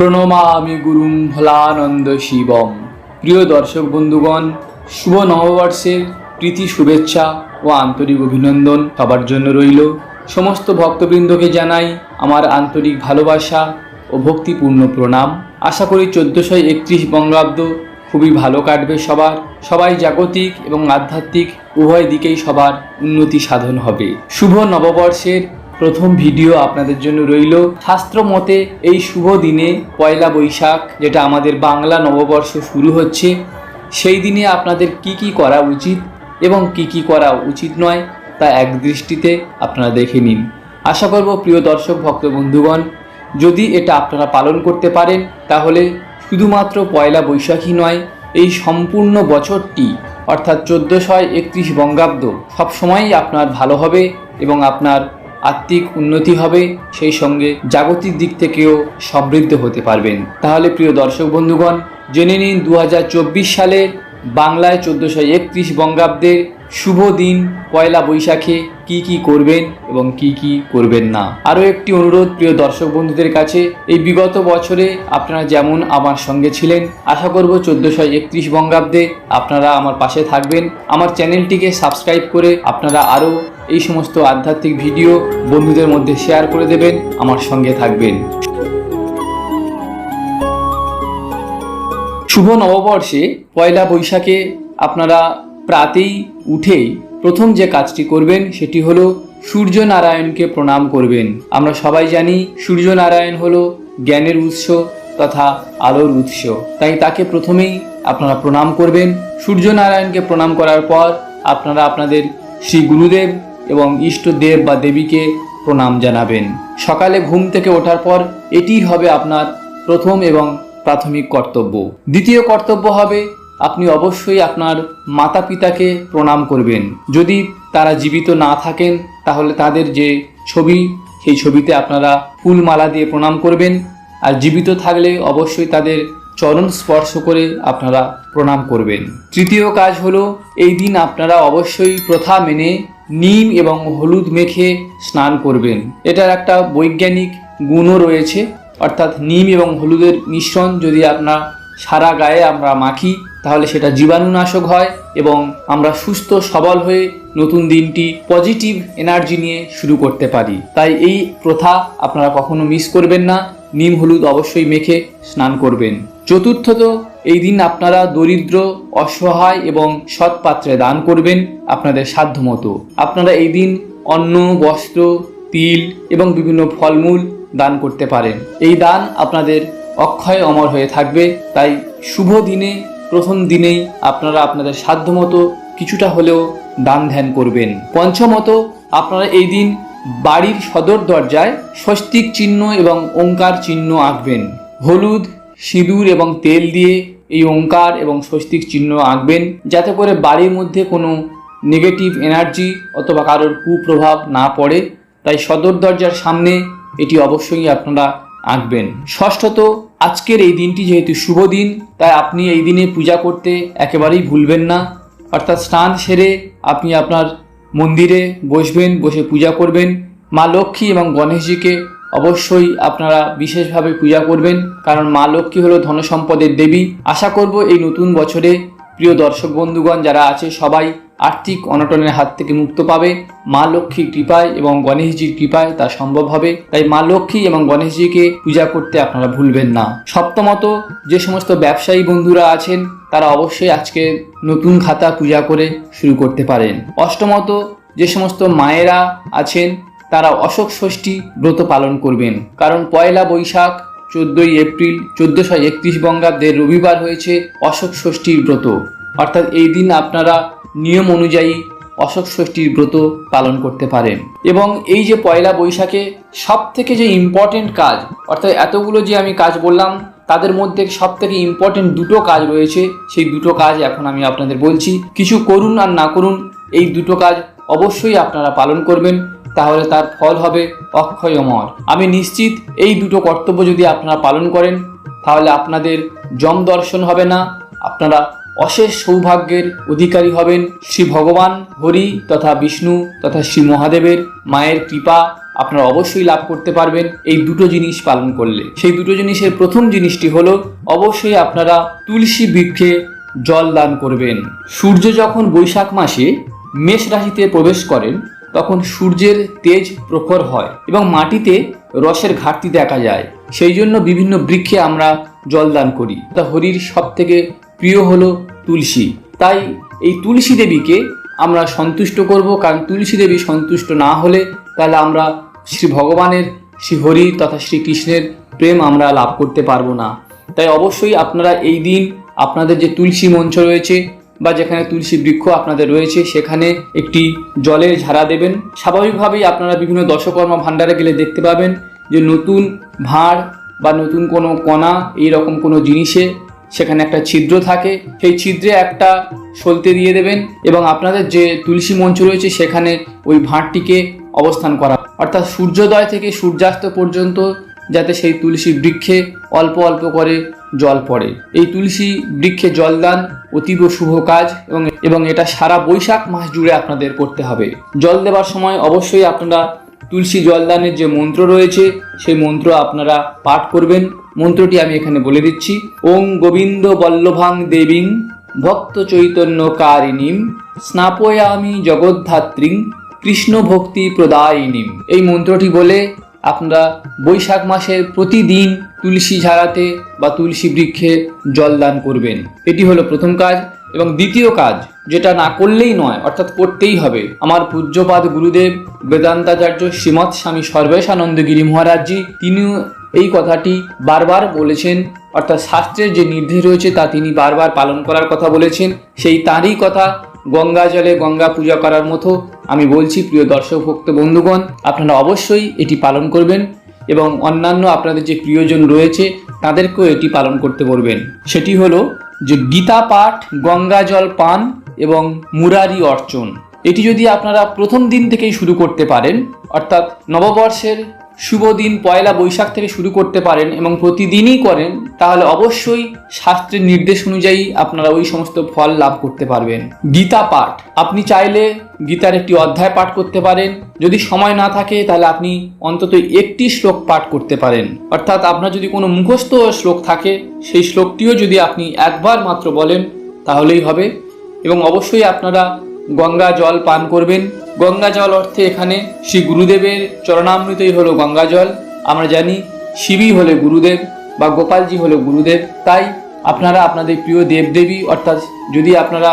প্রণমামি গুরুম ভোলানন্দ শিবম। প্রিয় দর্শক বন্ধুগণ, শুভ নববর্ষের প্রীতি, শুভেচ্ছা ও আন্তরিক অভিনন্দন সবার জন্য রইল। সমস্ত ভক্তবৃন্দকে জানাই আমার আন্তরিক ভালোবাসা ও ভক্তিপূর্ণ প্রণাম। আশা করি চোদ্দোশো একত্রিশ বঙ্গাব্দ খুবই ভালো কাটবে সবার। সবাই জাগতিক এবং আধ্যাত্মিক, উভয় দিকেই সবার উন্নতি সাধন হবে। শুভ নববর্ষের প্রথম ভিডিও আপনাদের জন্য রইল। শাস্ত্র মতে এই শুভ দিনে পয়লা বৈশাখ, যেটা আমাদের বাংলা নববর্ষ শুরু হচ্ছে, সেই দিনে আপনাদের কি কি করা উচিত এবং কি কি করা উচিত নয়, তা এক দৃষ্টিতে আপনারা দেখে নিন। আশা করব প্রিয় দর্শক ভক্ত বন্ধুগণ, যদি এটা আপনারা পালন করতে পারেন, তাহলে শুধুমাত্র পয়লা বৈশাখী নয়, এই সম্পূর্ণ বছরটি, অর্থাৎ চোদ্দোশো একত্রিশ বঙ্গাব্দ, সবসময়ই আপনার ভালো হবে এবং আপনার আত্মিক উন্নতি হবে, সেই সঙ্গে জাগতিক দিক থেকেও সমৃদ্ধ হতে পারবেন। তাহলে প্রিয় দর্শক বন্ধুগণ, জেনে নিন দু সালের বাংলায় চোদ্দোশো একত্রিশ বঙ্গাব্দের শুভ দিন, পয়লা বৈশাখে কি কি করবেন এবং কি কি করবেন না। আরও একটি অনুরোধ প্রিয় দর্শক বন্ধুদের কাছে, এই বিগত বছরে আপনারা যেমন আমার সঙ্গে ছিলেন, আশা করব চোদ্দোশো একত্রিশ বঙ্গাব্দে আপনারা আমার পাশে থাকবেন। আমার চ্যানেলটিকে সাবস্ক্রাইব করে আপনারা আরও এই সমস্ত আধ্যাত্মিক ভিডিও বন্ধুদের মধ্যে শেয়ার করে দেবেন, আমার সঙ্গে থাকবেন। শুভ নববর্ষে পয়লা বৈশাখে আপনারা প্রাতেই উঠেই প্রথম যে কাজটি করবেন, সেটি হলো সূর্য নারায়ণকে প্রণাম করবেন। আমরা সবাই জানি সূর্য নারায়ণ হলো জ্ঞানের উৎস তথা আলোর উৎস। তাই তাকে প্রথমেই আপনারা প্রণাম করবেন। সূর্য নারায়ণকে প্রণাম করার পর আপনারা আপনাদের শ্রী গুরুদেব এবং ইষ্টদেব বা দেবীকে প্রণাম জানাবেন। সকালে ঘুম থেকে ওঠার পর এটিই হবে আপনার প্রথম এবং প্রাথমিক কর্তব্য। দ্বিতীয় কর্তব্য হবে, আপনি অবশ্যই আপনার মাতা পিতাকে প্রণাম করবেন। যদি তারা জীবিত না থাকেন, তাহলে তাদের যে ছবি, সেই ছবিতে আপনারা ফুলমালা দিয়ে প্রণাম করবেন। আর জীবিত থাকলে অবশ্যই তাদের চরণ স্পর্শ করে আপনারা প্রণাম করবেন। তৃতীয় কাজ হলো, এই দিন আপনারা অবশ্যই প্রথা মেনে নিম এবং হলুদ মেখে স্নান করবেন। এটার একটা বৈজ্ঞানিক গুণও রয়েছে। অর্থাৎ নিম এবং হলুদের মিশ্রণ যদি আপনার সারা গায়ে আমরা মাখি, তাহলে সেটা জীবাণুনাশক হয় এবং আমরা সুস্থ সবল হয়ে নতুন দিনটি পজিটিভ এনার্জি নিয়ে শুরু করতে পারি। তাই এই প্রথা আপনারা কখনো মিস করবেন না। নিম, হলুদ অবশ্যই মেখে স্নান করবেন। চতুর্থত এই দিন আপনারা দরিদ্র, অসহায় এবং সৎ পাত্রে দান করবেন আপনাদের সাধ্যমতো। আপনারা এই দিন অন্ন, বস্ত্র, তিল এবং বিভিন্ন ফলমূল দান করতে পারেন। এই দান আপনাদের অক্ষয় অমর হয়ে থাকবে। তাই শুভ দিনে, প্রথম দিনেই আপনারা আপনাদের সাধ্যমতো কিছুটা হলেও দান ধ্যান করবেন। পঞ্চমত, আপনারা এই দিন বাড়ির সদর দরজায় স্বস্তিক চিহ্ন এবং ওঙ্কার চিহ্ন আঁকবেন। হলুদ সিঁদুর এবং তেল দিয়ে এই ওঙ্কার এবং স্বস্তিক চিহ্ন আঁকবেন, যাতে করে বাড়ির মধ্যে কোনো নেগেটিভ এনার্জি অথবা কারোর কুপ্রভাব না পড়ে। তাই সদর দরজার সামনে এটি অবশ্যই আপনারা আঁকবেন। ষষ্ঠত, আজকের এই দিনটি যেহেতু শুভ দিন, তাই আপনি এই দিনে পূজা করতে একেবারেই ভুলবেন না। অর্থাৎ স্নান সেরে আপনি আপনার মন্দিরে বসবেন, বসে পূজা করবেন। মা লক্ষ্মী এবং গণেশজিকে অবশ্যই আপনারা বিশেষভাবে পূজা করবেন, কারণ মা লক্ষ্মী হলো ধনসম্পদের দেবী। আশা করব এই নতুন বছরে প্রিয় দর্শক বন্ধুগণ যারা আছে, সবাই আর্থিক অনটনের হাত থেকে মুক্ত পাবে। মা লক্ষ্মীর কৃপায় এবং গণেশজির কৃপায় তা সম্ভব হবে। তাই মা লক্ষ্মী এবং গণেশজিকে পূজা করতে আপনারা ভুলবেন না। সপ্তমত, যে সমস্ত ব্যবসায়ী বন্ধুরা আছেন, তারা অবশ্যই আজকে নতুন খাতা পূজা করে শুরু করতে পারেন। অষ্টমত, যে সমস্ত মায়েরা আছেন তারা অশোক ষষ্ঠী ব্রত পালন করবেন। কারণ পয়লা বৈশাখ চোদ্দোই এপ্রিল, চোদ্দোশো একত্রিশ বঙ্গাব্দের রবিবার হয়েছে অশোক ষষ্ঠীর ব্রত। অর্থাৎ এই দিন আপনারা নিয়ম অনুযায়ী অশোক ষষ্ঠীর ব্রত পালন করতে পারেন। এবং এই যে পয়লা বৈশাখে সব থেকে যে ইম্পর্টেন্ট কাজ, অর্থাৎ এতগুলো যে আমি কাজ বললাম, তাদের মধ্যে সব থেকে ইম্পর্টেন্ট দুটো কাজ রয়েছে। সেই দুটো কাজ এখন আমি আপনাদের বলছি। কিছু করুন আর না করুন, এই দুটো কাজ অবশ্যই আপনারা পালন করবেন। তাহলে তার ফল হবে অক্ষয় অমর। আমি নিশ্চিত এই দুটো কর্তব্য যদি আপনারা পালন করেন, তাহলে আপনাদের জম দর্শন হবে না। আপনারা অশেষ সৌভাগ্যের অধিকারী হবেন শ্রী ভগবান হরি তথা বিষ্ণু তথা শ্রী মহাদেবের মায়ের কৃপা আপনারা অবশ্যই লাভ করতে পারবেন এই দুটো জিনিস পালন করলে। সেই দুটো জিনিসের প্রথম জিনিসটি হলো, অবশ্যই আপনারা তুলসী বৃক্ষে জল দান করবেন। সূর্য যখন বৈশাখ মাসে মেষ রাশিতে প্রবেশ করেন তখন সূর্যের তেজ প্রখর হয় এবং মাটিতে রসের ঘাটতি দেখা যায়। সেই জন্য বিভিন্ন বৃক্ষে আমরা জল দান করি। তা হরির সব থেকে প্রিয় হলো তুলসী। তাই এই তুলসী দেবীকে আমরা সন্তুষ্ট করব। কারণ তুলসী দেবী সন্তুষ্ট না হলে তাহলে আমরা শ্রী ভগবানের, শ্রী হরি তথা শ্রীকৃষ্ণের প্রেম আমরা লাভ করতে পারব না। তাই অবশ্যই আপনারা এই দিন আপনাদের যে তুলসী মঞ্চ রয়েছে বা যেখানে তুলসী বৃক্ষ আপনাদের রয়েছে, সেখানে একটি জলের ঝাড়া দেবেন। স্বাভাবিকভাবেই আপনারা বিভিন্ন দশকর্মা ভাণ্ডারে গেলে দেখতে পাবেন যে নতুন ভাঁড় বা নতুন কোনো কণা এই রকম কোনো জিনিসে সেখানে একটা ছিদ্র থাকে। সেই ছিদ্রে একটা সলতে দিয়ে দেবেন এবং আপনাদের যে তুলসী মঞ্চ রয়েছে, সেখানে ওই ভাঁড়টিকে অবস্থান করা। অর্থাৎ সূর্যোদয় থেকে সূর্যাস্ত পর্যন্ত যাতে সেই তুলসী বৃক্ষে অল্প অল্প করে জল পড়ে। এই তুলসী বৃক্ষে জলদান অতীব শুভ কাজ এবং এবং এটা সারা বৈশাখ মাস জুড়ে আপনাদের করতে হবে। জল দেওয়ার সময় অবশ্যই আপনারা তুলসী জলদানের যে মন্ত্র রয়েছে, সেই মন্ত্র আপনারা পাঠ করবেন। মন্ত্রটি আমি এখানে বলে দিচ্ছি, ওং গোবিন্দ বল্লভাং দেবীং ভক্ত চৈতন্য কারিণীম স্নাপয়ামি জগদ্ধাত্রীং কৃষ্ণ ভক্তি প্রদায়িনীম। এই মন্ত্রটি বলে আপনারা বৈশাখ মাসের প্রতিদিন তুলসী ঝাড়াতে বা তুলসী বৃক্ষে জল দান করবেন। এটি হলো প্রথম কাজ এবং দ্বিতীয় কাজ, যেটা না করলেই নয়, অর্থাৎ করতেই হবে। আমার পূজ্যপাদ গুরুদেব বেদান্তাচার্য শ্রীমৎ স্বামী সর্বেশানন্দ গিরি মহারাজজি, তিনিও এই কথাটি বারবার বলেছেন, অর্থাৎ শাস্ত্রের যে নির্দেশ রয়েছে তা তিনি বারবার পালন করার কথা বলেছেন, সেই তাঁরই কথা গঙ্গা জলে গঙ্গা পূজা করার মতো আমি বলছি প্রিয় দর্শক ভক্ত বন্ধুগণ, আপনারা অবশ্যই এটি পালন করবেন এবং অন্যান্য আপনাদের যে প্রিয়জন রয়েছে তাদেরকেও এটি পালন করতে বলবেন। সেটি হলো যে গীতা পাঠ, গঙ্গা জল পান এবং মুরারি অর্চন। এটি যদি আপনারা প্রথম দিন থেকেই শুরু করতে পারেন, অর্থাৎ নববর্ষের শুভ দিন, পয়লা বৈশাখ থেকে শুরু করতে পারেন এবং প্রতিদিনই করেন, তাহলে অবশ্যই শাস্ত্রের নির্দেশ অনুযায়ী আপনারা ওই সমস্ত ফল লাভ করতে পারবেন। গীতা পাঠ। আপনি চাইলে গীতার একটি অধ্যায় পাঠ করতে পারেন। যদি সময় না থাকে, তাহলে আপনি অন্তত একটি শ্লোক পাঠ করতে পারেন। অর্থাৎ আপনার যদি কোনো মুখস্থ শ্লোক থাকে, সেই শ্লোকটিও যদি আপনি একবার মাত্র বলেন, তাহলেই হবে। এবং অবশ্যই আপনারা গঙ্গা জল পান করবেন। গঙ্গা জল অর্থে এখানে শ্রী গুরুদেবের চরণামৃতই হলো গঙ্গা জল আমরা জানি শিবই হলে গুরুদেব বা গোপালজি হলো গুরুদেব। তাই আপনারা আপনাদের প্রিয় দেবদেবী, অর্থাৎ যদি আপনারা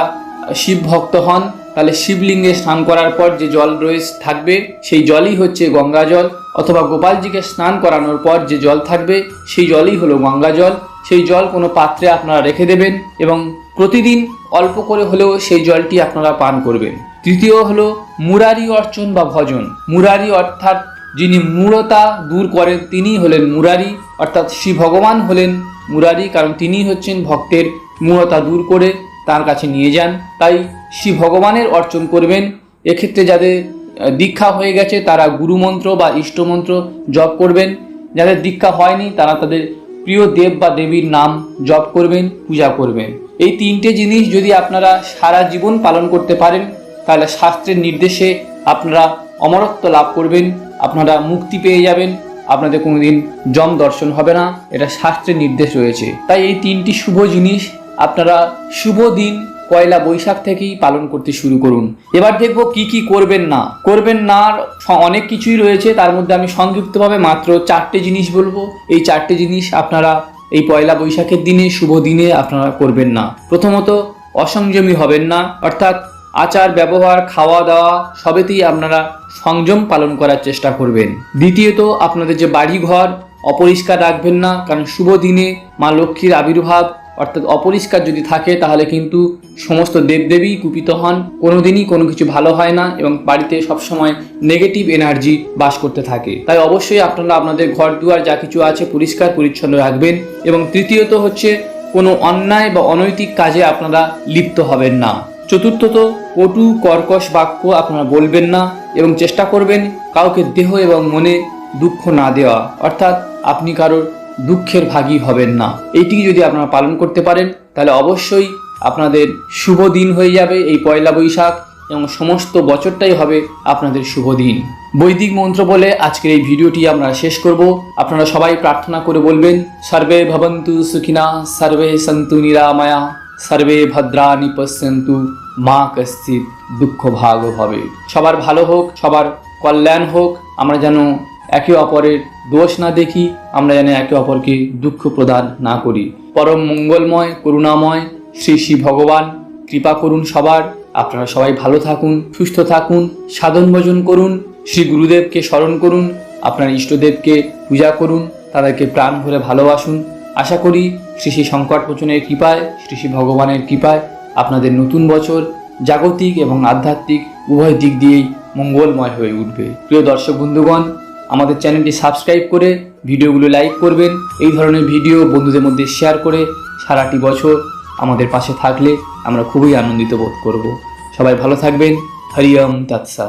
শিব ভক্ত হন, তাহলে শিবলিঙ্গে স্নান করার পর যে জল রয়েছে থাকবে, সেই জলই হচ্ছে গঙ্গা জল অথবা গোপালজিকে স্নান করানোর পর যে জল থাকবে, সেই জলই হলো গঙ্গা জল সেই জল কোনো পাত্রে আপনারা রেখে দেবেন এবং প্রতিদিন অল্প করে হলেও সেই জলটি আপনারা পান করবেন। তৃতীয় হলো মুরারি অর্চন বা ভজন। মুরারি অর্থাৎ যিনি মূঢ়তা দূর করেন, তিনি হলেন মুরারি, অর্থাৎ শ্রী ভগবান হলেন মুরারি, কারণ তিনি হচ্ছেন ভক্তের মূঢ়তা দূর করে তার কাছে নিয়ে যান। তাই শ্রী ভগবানের অর্চন করবেন। এক্ষেত্রে যাদের দীক্ষা হয়ে গেছে, তারা গুরুমন্ত্র বা ইষ্টমন্ত্র জপ করবেন। যাদের দীক্ষা হয়নি, তারা তাদের প্রিয় দেব বা দেবীর নাম জপ করবেন, পূজা করবেন। এই তিনটে জিনিস যদি আপনারা সারা জীবন পালন করতে পারেন তাহলে শাস্ত্রের নির্দেশে আপনারা অমরত্ব লাভ করবেন, আপনারা মুক্তি পেয়ে যাবেন, আপনাদের কোনোদিন জম দর্শন হবে না, এটা শাস্ত্রের নির্দেশ রয়েছে। তাই এই তিনটি শুভ জিনিস আপনারা শুভ দিন পয়লা বৈশাখ থেকেই পালন করতে শুরু করুন। এবার দেখব কি কি করবেন না। করবেন না অনেক কিছুই রয়েছে, তার মধ্যে আমি সংক্ষিপ্তভাবে মাত্র চারটে জিনিস বলব। এই চারটে জিনিস আপনারা এই পয়লা বৈশাখের দিনে, শুভ দিনে আপনারা করবেন না। প্রথমত, অসংযমী হবেন না, অর্থাৎ আচার, ব্যবহার, খাওয়া দাওয়া, সবেতেই আপনারা সংযম পালন করার চেষ্টা করবেন। দ্বিতীয়ত, আপনাদের যে বাড়ি ঘর অপরিষ্কার রাখবেন না, কারণ শুভ দিনে মা লক্ষ্মীর আবির্ভাব, অর্থাৎ অপরিষ্কার যদি থাকে, তাহলে কিন্তু সমস্ত দেবদেবী কুপিত হন। কোনোদিনই কোনো কিছু ভালো হয় না এবং বাড়িতে সবসময় নেগেটিভ এনার্জি বাস করতে থাকে। তাই অবশ্যই আপনারা আপনাদের ঘর দুয়ার যা কিছু আছে পরিষ্কার, পরিচ্ছন্ন রাখবেন এবং তৃতীয়ত হচ্ছে, কোনো অন্যায় বা অনৈতিক কাজে আপনারা লিপ্ত হবেন না। চতুর্থত কটু কর্কশ বাক্য আপনারা বলবেন না এবং চেষ্টা করবেন কাউকে দেহ এবং মনে দুঃখ না দেওয়া। অর্থাৎ আপনি কারোর দুঃখের ভাগী হবেন না। এইটি যদি আপনারা পালন করতে পারেন, তাহলে অবশ্যই আপনাদের শুভ দিন হয়ে যাবে এই পয়লা বৈশাখ এবং সমস্ত বছরটাই হবে আপনাদের শুভ দিন। বৈদিক মন্ত্র বলে আজকের এই ভিডিওটি আমরা শেষ করব। আপনারা সবাই প্রার্থনা করে বলবেন, সর্বে ভবন্তু সুখিনা, সর্বে সন্তু নিরাময়া। সর্বে ভদ্রানি পশ্যন্তু, মা কশ্চিত দুঃখ ভাগ হবে। সবার ভালো হোক, সবার কল্যাণ হোক, আমরা যেন একে অপরের দোষ না দেখি, আমরা যেন একে অপরকে দুঃখ প্রদান না করি। পরম মঙ্গলময়, করুণাময়, শ্রী শ্রী ভগবান, কৃপা করুন সবার। আপনারা সবাই ভালো থাকুন, সুস্থ থাকুন, সাধন ভোজন করুন, শ্রী গুরুদেবকে স্মরণ করুন, আপনার ইষ্টদেবকে পূজা করুন, তাদেরকে প্রাণ ভরে ভালোবাসুন। আশা করি শ্রী শ্রী সংকট মোচনের কৃপায়, শ্রী শ্রী ভগবানের কৃপায় আপনাদের নতুন বছর জাগতিক এবং আধ্যাত্মিক উভয় দিক দিয়েই মঙ্গলময় হয়ে উঠবে। প্রিয় দর্শক বন্ধুগণ, আমাদের চ্যানেলটি সাবস্ক্রাইব করে ভিডিওগুলো লাইক করবেন, এই ধরনের ভিডিও বন্ধুদের মধ্যে শেয়ার করে সারাটি বছর আমাদের পাশে থাকলে আমরা খুবই আনন্দিত বোধ করব। সবাই ভালো থাকবেন। হরিয়ম তৎসা